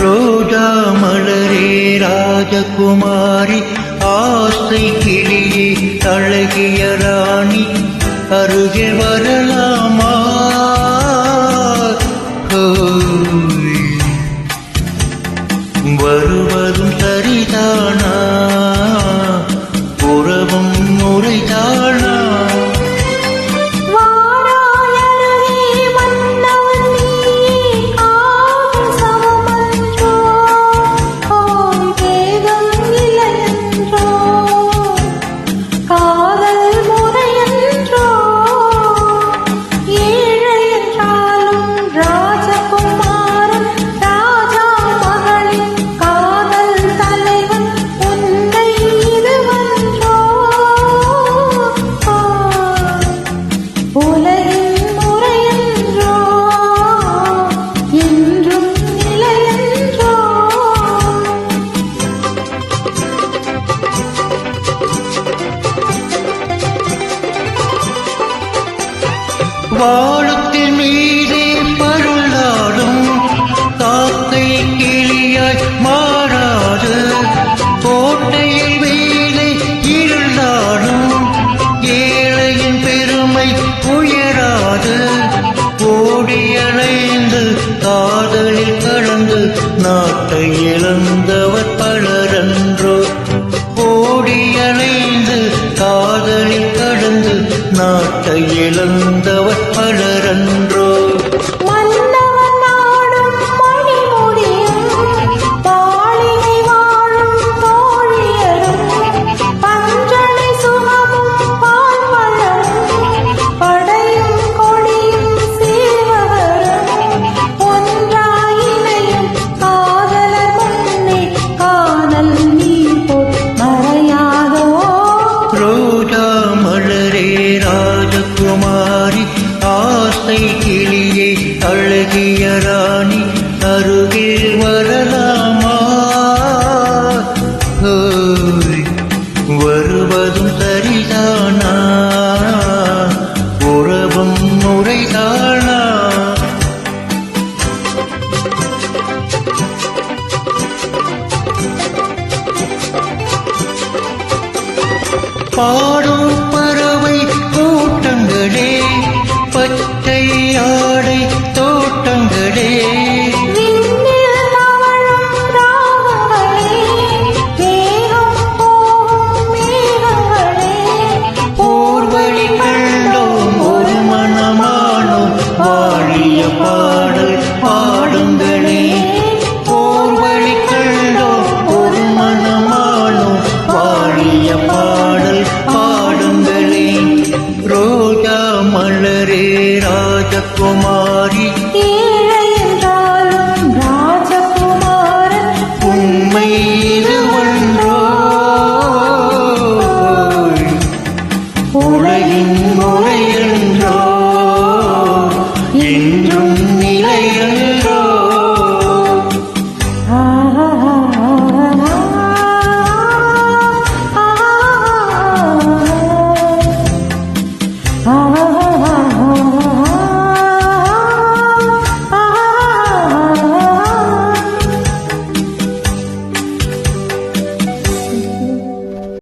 ரோஜா மலரே ராஜகுமாரி ஆசை கிளியே அழகிய ராணி அருகே வரலாமா? வானத்தின் மீதே பருளாடும் காக்கை கிளியாய் மாறாது. கோட்டையில் வேலை இருளாடும் ஏழையின் பெருமை உயராது. ஓடி காதலில் கலந்து நாட்டை இழந்தவர் பிறந்தவர் பலரன்றோ ஆசை கிளியே அழகிய ராணி அருகே வரலாமா? வருவதும் சரிதானா? உறவும் முறைதானா? பாடும் பறவை கூட்டங்களே your mother. Deus.